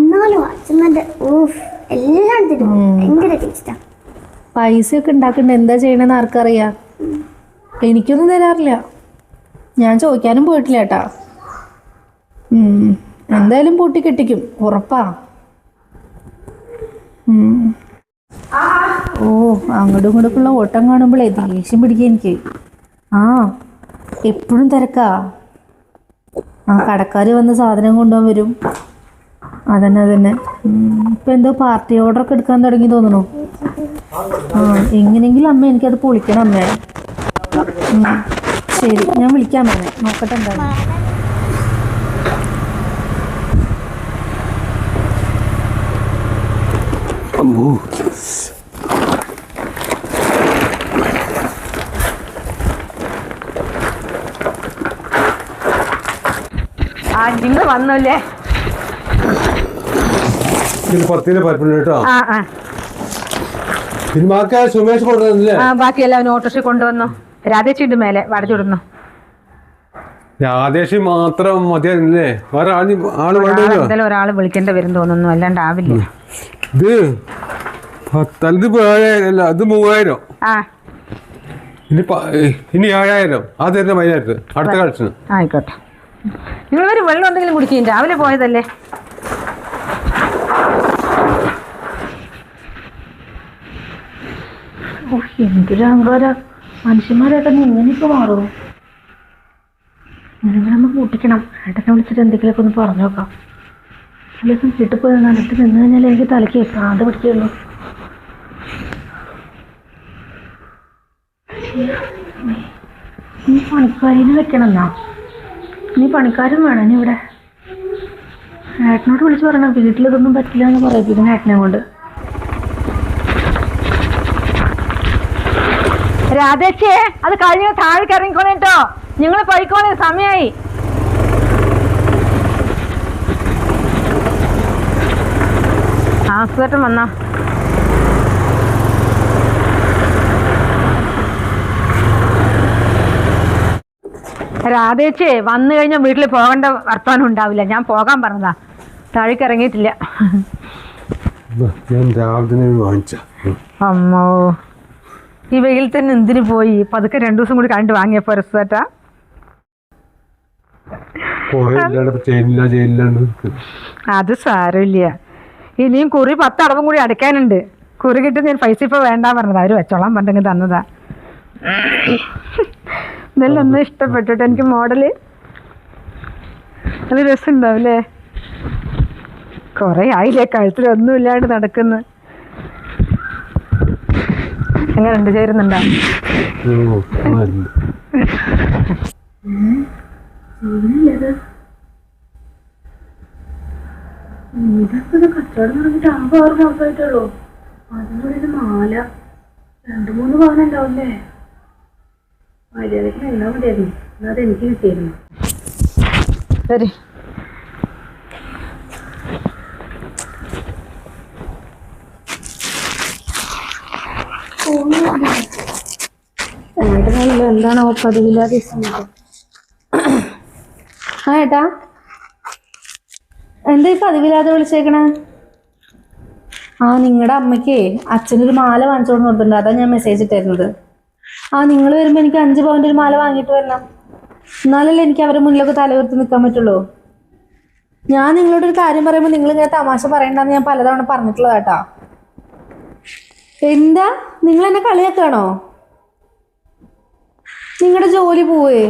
S4: എന്നാലും അച്ഛമ്മന്റെ ഊഫ് എല്ലാത്തിനും ഭയങ്കര ടേസ്റ്റാ
S3: പൈസയൊക്കെ ഉണ്ടാക്കണ്ട. എന്താ ചെയ്യണമെന്ന് ആർക്കറിയാം? എനിക്കൊന്നും തരാറില്ല. ഞാൻ ചോദിക്കാനും പോയിട്ടില്ല ഏട്ടാ ഉം, എന്തായാലും പൂട്ടി കെട്ടിക്കും. ഉറപ്പാ. ഉം. ഓ അങ്ങോട്ടും ഇങ്ങോട്ടൊക്കെയുള്ള ഓട്ടം കാണുമ്പോഴേ ദേഷ്യം പിടിക്കുക എനിക്ക്. ആ എപ്പോഴും തിരക്കാ. ആ കടക്കാർ വന്ന് സാധനം കൊണ്ടുപോകാൻ വരും. അതന്നെ അതന്നെ. ഇപ്പം എന്തോ പാർട്ടി ഓർഡർ ഒക്കെ എടുക്കാൻ തുടങ്ങി തോന്നുന്നു. ആ എങ്ങനെയെങ്കിലും അമ്മ എനിക്കത് പൊളിക്കണം അമ്മ. ശരി ഞാൻ വിളിക്കാം അമ്മേ. നോക്കട്ടെ എന്താണ്
S2: അമ്മോ
S1: ആ നിങ്ങൾ വന്നല്ലേ
S2: ഇതിൽ പത്തിന് പരപ്പുണ്ട് കേട്ടോ
S1: ആ ആ
S2: സിനിമാക്ക സുമേഷ് കൊണ്ടുവന്നില്ലേ
S1: ആ ബാക്കിയെല്ലാം ഓട്ടോറിക്ഷ കൊണ്ടുവന്നു. രാധേച്ചിണ്ട് മേലെ
S2: രാധേഷി മാത്രം വേറെ ആൾ
S1: എന്തായാലും ഒരാൾ വിളിക്കേണ്ട വരും തോന്നുന്നു അല്ലാണ്ട് ആവില്ല.
S2: ഇത് പത്തത് അത് മൂവായിരം.
S1: ആ.
S2: ഇനി ഇനി ഏഴായിരം. അത് തരുന്ന അടുത്ത കളിച്ചിന്
S1: ആയിക്കോട്ടെ. നിങ്ങൾ ഒരു വെള്ളം എന്തെങ്കിലും കുടിക്കും രാവിലെ പോയതല്ലേ? ഓ, എന്തൊരു അഹങ്കാര. മനുഷ്യന്മാരൊക്കെ ഇങ്ങനെയൊക്കെ മാറുമോ ഇങ്ങനെ നമ്മൾ കൂട്ടിക്കണം. ഏട്ടനെ വിളിച്ചിട്ട് എന്തെങ്കിലുമൊക്കെ ഒന്ന് പറഞ്ഞു നോക്കാം. ദിവസം വീട്ടിൽ പോയി നന്നിട്ട് നിന്ന് കഴിഞ്ഞാൽ എനിക്ക് തലയ്ക്ക് പ്രാന്ത് പിടിക്കുള്ളൂ നീ പണിക്കാരിനെ വെക്കണം എന്നാ നീ പണിക്കാരും വേണം ഇനി ഇവിടെ. ഏട്ടനോട് വിളിച്ച് പറയണം വീട്ടിലിതൊന്നും പറ്റില്ല എന്ന് പറയിപ്പിക്കണം ഏട്ടനെ കൊണ്ട്. രാധേച്ചേ അത് കഴിഞ്ഞ താഴേക്ക് ഇറങ്ങിക്കോളേട്ടോ നിങ്ങൾ പോയിക്കോളെ സമയമായി ആ സുഖേട്ടൻ വന്നാ. രാധേച്ചേ വന്നു കഴിഞ്ഞാൽ വീട്ടിൽ പോകേണ്ട വർത്തമാനം ഉണ്ടാവില്ല. ഞാൻ പോകാൻ പറഞ്ഞതാ. താഴേക്ക് ഇറങ്ങിയിട്ടില്ല.
S2: ഞാൻ രാവിലെ വാങ്ങിച്ച.
S1: അമ്മോ. ഈ വെയിൽ തന്നെ എന്തിനു പോയി? പതുക്കെ രണ്ടു ദിവസം കൂടി കണ്ടു വാങ്ങിയപ്പോ രസേട്ടാ. അത് സാരമില്ല. ഇനിയും കുറി പത്ത് അടവും കൂടി അടയ്ക്കാനുണ്ട്. കുറി കിട്ടുന്ന ഞാൻ പൈസ ഇപ്പൊ വേണ്ട പറഞ്ഞതാ. അവർ വെച്ചോളാം പറഞ്ഞെങ്കിൽ തന്നതാ. ഇതെല്ലാം ഒന്ന് ഇഷ്ടപ്പെട്ടിട്ട് എനിക്ക് മോഡൽ നല്ല രസമുണ്ടാവില്ലേ? കൊറേ ആയില്ലേ കഴുത്തിലൊന്നും ഇല്ലാണ്ട് നടക്കുന്നു. എങ്ങനെയുണ്ട് ചേരുന്നുണ്ടോ?
S2: ഓ, ആയിരുന്നു.
S3: ഇതൊക്കെ കച്ചവടം തുടങ്ങിയിട്ട് ആകെ ആറ് മാസമായിട്ടുള്ളൂ അതിനുള്ളിൽ മാല രണ്ടു മൂന്ന് പവൻ ഉണ്ടാവില്ലേ മര്യാദയ്ക്ക് നിന്നാ മതിയായിരുന്നു. എന്നാൽ എനിക്ക് കിട്ടിയിരുന്നു.
S1: ശരി.
S3: എന്താണ് എന്താണോ പതിവില്ലാതെ ആ ഏട്ടാ. എന്താ ഈ പതിവില്ലാതെ വിളിച്ചേക്കണേ? ആ നിങ്ങളുടെ അമ്മയ്ക്ക് അച്ഛനൊരു മാല വാങ്ങിച്ചോണ്ട് കൊടുത്തിട്ടുണ്ട് അതാ ഞാൻ മെസ്സേജ് ഇട്ടായിരുന്നത് ആ നിങ്ങൾ വരുമ്പോൾ എനിക്ക് അഞ്ച് പവന്റെ ഒരു മാല വാങ്ങിയിട്ട് വരണം. എന്നാലല്ലേ എനിക്ക് അവരുടെ മുന്നിലൊക്കെ തലയുർത്തി നിൽക്കാൻ പറ്റുള്ളൂ. ഞാൻ നിങ്ങളോട് ഒരു കാര്യം പറയുമ്പോൾ നിങ്ങൾ ഇങ്ങനെ തമാശ പറയണ്ടെന്ന് ഞാൻ പലതവണ പറഞ്ഞിട്ടുള്ളതാട്ടാ എന്താ? നിങ്ങൾ എന്നെ കളിയാക്കാണോ? നിങ്ങളുടെ ജോലി പോവേ.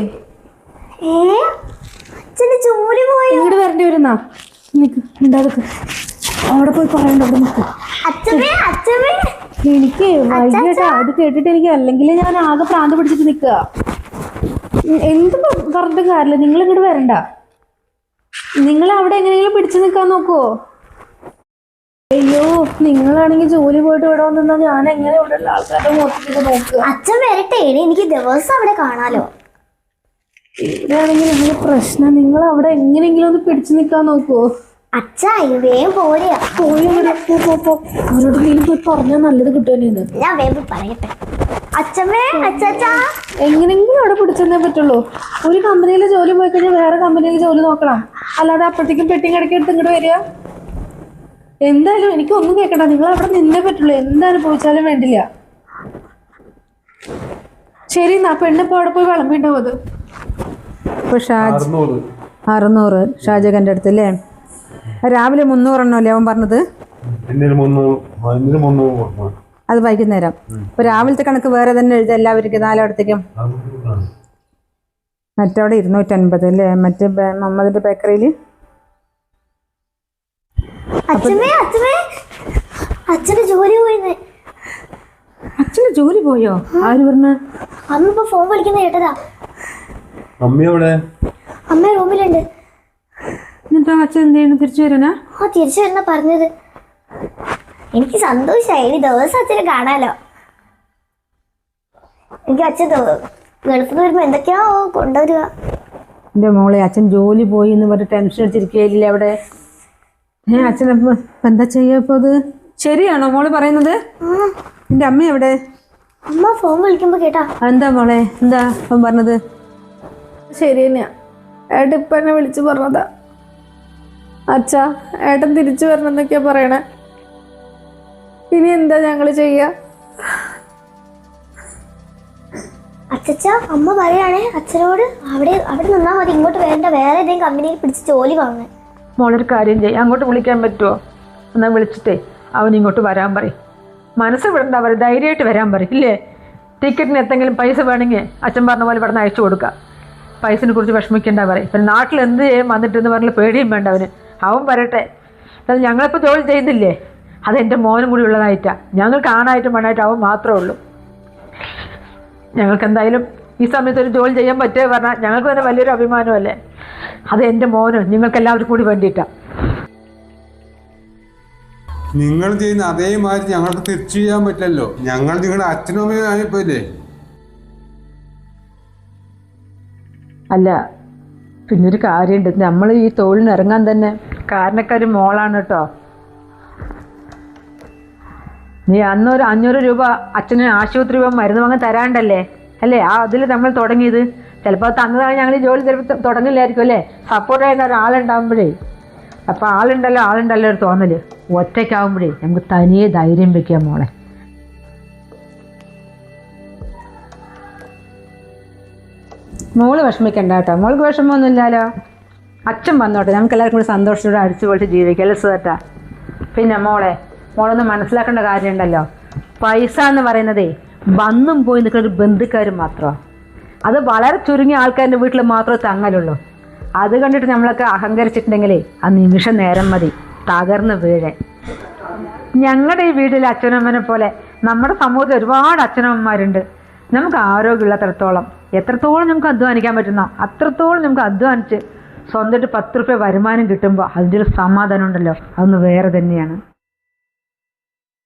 S4: ജോലി പോയി?
S3: ഇങ്ങോട്ട് വരേണ്ടി വരുന്നാ. നിക്ക് ഉണ്ടാകത്ത് അവിടെ പോയി പറയണ്ട അവിടെ നിക്ക്.
S4: അച്ഛമ്മേ അച്ഛമ്മേ.
S3: എനിക്ക് വൈകിട്ടാ അത് കേട്ടിട്ട് എനിക്ക് അല്ലെങ്കിൽ ഞാൻ ആകെ പ്രാന്ത് പിടിച്ചിട്ട് നിൽക്കുക എന്ത് പറഞ്ഞിട്ട് കാര്യമില്ല നിങ്ങൾ ഇങ്ങോട്ട് വരണ്ട. നിങ്ങൾ അവിടെ എങ്ങനെയെങ്കിലും പിടിച്ചു നിൽക്കാൻ നോക്കുവോ അയ്യോ നിങ്ങളാണെങ്കിൽ ജോലി പോയിട്ട് ഇവിടെ വന്നാ ഞാൻ എങ്ങനെ ഇവിടെ ഉള്ള ആൾക്കാരുടെ മുഖത്തേക്ക് നോക്കുക?
S4: അച്ഛൻ വരട്ടെ. എനിക്ക് ദിവസം അവിടെ കാണാലോ.
S3: ഇവിടെയാണെങ്കിൽ നിങ്ങൾ പ്രശ്നം? നിങ്ങൾ അവിടെ എങ്ങനെയെങ്കിലും ഒന്ന് പിടിച്ചു നിൽക്കാൻ നോക്കുവോ
S4: അച്ഛ വേഗം.
S3: അവരോട് പോയി പറഞ്ഞാൽ നല്ലത്
S4: ഞാൻ വേഗം പറയട്ടെ. അച്ഛമ്മേ
S3: എങ്ങനെയെങ്കിലും അവിടെ പിടിച്ചെന്നേ പറ്റുള്ളൂ. ഒരു കമ്പനിയിൽ ജോലി പോയി കഴിഞ്ഞാൽ വേറെ കമ്പനിയിൽ ജോലി നോക്കണം. അല്ലാതെ അപ്പോഴത്തേക്കും പെട്ടിങ് കിടക്കി എടുത്ത് ഇങ്ങോട്ട് വരിക. എന്തായാലും എനിക്ക് ഒന്നും കേൾക്കണ്ട നിങ്ങൾ അവിടെ നിന്നേ പറ്റുള്ളൂ. എന്തായാലും പോയിച്ചാലും വേണ്ടില്ല. ശരി എന്നാ. പെണ്ണിപ്പോ അവിടെ പോയി വിളമ്പിണ്ടാവും അത്?
S1: ഷാജ്
S2: അറുന്നൂറ്.
S1: ഷാജകന്റെ അടുത്ത് അല്ലേ? രാവിലെ മുന്നൂറെണ്ണോ അല്ലേ അവൻ പറഞ്ഞത്? അത് വൈകുന്നേരം. അപ്പൊ രാവിലത്തെ കണക്ക് വേറെ തന്നെ എഴുതാം എല്ലാവർക്കും നാലോടത്തേക്കും. മറ്റവിടെ ഇരുന്നൂറ്റൻപത് അല്ലേ? മറ്റേ ബേ- ബേക്കറിയിൽ
S4: അച്ഛന്റെ ജോലി പോയിന്ന്.
S1: അച്ഛന് ജോലി പോയോ? ആര് പറഞ്ഞു?
S4: അമ്മ ഇപ്പൊ ഫോൺ വിളിക്കുന്ന കേട്ടതാ.
S2: അമ്മ
S4: റൂമിലുണ്ട്.
S1: എന്നിട്ടോ അച്ഛൻ എന്ത് ചെയ്യണം? തിരിച്ചു വരാനാ
S4: ആ തിരിച്ചു വരുന്ന പറഞ്ഞത്. എനിക്ക് സന്തോഷമായി. ഇനി ദിവസം അച്ഛനെ കാണാലോ. എനിക്ക് അച്ഛൻ ഗൾഫിൽ നിന്ന് വരുമ്പോ എന്തൊക്കെയാ കൊണ്ടുവരിക.
S1: എന്റെ മോളെ അച്ഛൻ ജോലി പോയി എന്ന് പറഞ്ഞ് ടെൻഷൻ അടിച്ചിരിക്കുകയില്ലേ അവിടെ? ഏ അച്ഛൻ ഇപ്പം എന്താ ചെയ്യാ ഇപ്പോൾ അത്? ശരിയാണോ മോൾ പറയുന്നത്? എന്റെ അമ്മ എവിടെ?
S4: അമ്മ ഫോൺ വിളിക്കുമ്പോ കേട്ടാ.
S1: എന്താ മോളെ? എന്താ അവൻ പറഞ്ഞത്?
S3: ശരി തന്നെയാ. ഏട്ടൻ ഇപ്പൊ എന്നെ വിളിച്ചു പറഞ്ഞതാ. അച്ഛാ ഏട്ടൻ തിരിച്ചു വരണം എന്നൊക്കെയാ പറയണേ. ഇനി എന്താ ഞങ്ങൾ ചെയ്യ?
S4: അച്ഛച്ച അമ്മ പറയുകയാണെ അച്ഛനോട് അവിടെ അവിടെ നിന്നാ മതി ഇങ്ങോട്ട് വേണ്ട വേറെ ഏതെങ്കിലും കമ്പനിയിൽ പിടിച്ച് ജോലി വാങ്ങാൻ.
S1: മോളൊരു കാര്യം ചെയ്യും. അങ്ങോട്ട് വിളിക്കാൻ പറ്റുമോ എന്നാൽ വിളിച്ചിട്ടേ അവൻ ഇങ്ങോട്ട് വരാൻ പറയും. മനസ്സ് വിടണ്ട അവർ ധൈര്യമായിട്ട് വരാൻ പറയും ഇല്ലേ? ടിക്കറ്റിന് എന്തെങ്കിലും പൈസ വേണമെങ്കിൽ അച്ഛൻ പറഞ്ഞ പോലെ ഇവിടെ നിന്ന് അയച്ചു കൊടുക്കാം. പൈസനെ കുറിച്ച് വിഷമിക്കേണ്ട പറയും. പിന്നെ നാട്ടിൽ എന്ത് ചെയ്യും വന്നിട്ടെന്ന് പറഞ്ഞാൽ പേടിയും വേണ്ട അവന്. അവൻ വരട്ടെ. അത് ഞങ്ങളിപ്പോൾ ജോലി ചെയ്യുന്നില്ലേ? അത് എന്റെ മോനും കൂടി ഉള്ളതായിട്ടാണ് ഞങ്ങൾ ആണായിട്ടും വേണമായിട്ട് അവൻ മാത്രമേ ഉള്ളൂ. ഞങ്ങൾക്ക് എന്തായാലും ഈ സമയത്ത് ഒരു ജോലി ചെയ്യാൻ പറ്റുക പറഞ്ഞാൽ ഞങ്ങൾക്ക് തന്നെ വലിയൊരു അഭിമാനമല്ലേ? അത് എന്റെ മോനും നിങ്ങൾക്ക് എല്ലാവർക്കും കൂടി വേണ്ടിയിട്ടാണ്
S2: നിങ്ങൾ ചെയ്യുന്ന അതേമാതിരി ഞങ്ങൾക്ക് തിരിച്ചു ചെയ്യാൻ പറ്റില്ലല്ലോ. ഞങ്ങൾ നിങ്ങളുടെ അച്ഛനും അമ്മയും ആയിപ്പോയില്ലേ
S1: അല്ല പിന്നൊരു കാര്യമുണ്ട്. നമ്മൾ ഈ തോളിനിറങ്ങാൻ തന്നെ കാരണക്കാർ മോളാണ് കേട്ടോ. നീ അന്നൊരു അഞ്ഞൂറ് രൂപ അച്ഛന് ആശുപത്രി രൂപ മരുന്ന് വാങ്ങാൻ തരാണ്ടല്ലേ? അല്ലേ? ആ അതിൽ നമ്മൾ തുടങ്ങിയത്. ചിലപ്പോൾ തന്നതാണ് ഞങ്ങൾ ജോലി ചിലപ്പോൾ തുടങ്ങില്ലായിരിക്കും അല്ലേ? സപ്പോർട്ട് ചെയ്യുന്ന ഒരാളുണ്ടാകുമ്പോഴേ അപ്പോൾ ആളുണ്ടല്ലോ ആളുണ്ടല്ലോ ഒരു തോന്നൽ ഒറ്റയ്ക്കാവുമ്പോഴേ നമുക്ക് തനിയെ ധൈര്യം വെക്കാം മോളെ. മോൾ വിഷമിക്കണ്ട കേട്ടോ. മോൾക്ക് വിഷമമൊന്നുമില്ലല്ലോ. അച്ഛൻ വന്നോട്ടെ. നമുക്ക് എല്ലാവർക്കും കൂടി സന്തോഷത്തോടെ അടിച്ചു പൊളിച്ച് ജീവിക്കാം. അല്ലേ സുഖട്ടാ പിന്നെ മോളെ മോളൊന്ന് മനസ്സിലാക്കേണ്ട കാര്യമുണ്ടല്ലോ. പൈസ എന്ന് പറയുന്നതേ വന്നും പോയി നിൽക്കുന്ന ഒരു ബന്ധുക്കാർ മാത്രമാണ് അത് വളരെ ചുരുങ്ങിയ ആൾക്കാരുടെ വീട്ടിൽ മാത്രമേ തങ്ങലുള്ളൂ. അത് കണ്ടിട്ട് നമ്മളൊക്കെ അഹങ്കരിച്ചിട്ടുണ്ടെങ്കിലേ ആ നിമിഷ നേരം മതി. തകർന്ന് വീഴാൻ. ഞങ്ങളുടെ ഈ വീട്ടിലെ അച്ഛനമ്മനെ പോലെ നമ്മുടെ സമൂഹത്തിൽ ഒരുപാട് അച്ഛനമ്മമാരുണ്ട്. നമുക്ക് ആരോഗ്യമുള്ളത്രത്തോളം എത്രത്തോളം നമുക്ക് അധ്വാനിക്കാൻ പറ്റുന്നോ അത്രത്തോളം നമുക്ക് അധ്വാനിച്ച് സ്വന്തമായിട്ട് പത്ത് റുപ്യ വരുമാനം കിട്ടുമ്പോൾ അതിന്റെ ഒരു സമാധാനം ഉണ്ടല്ലോ. അതൊന്ന് വേറെ തന്നെയാണ്.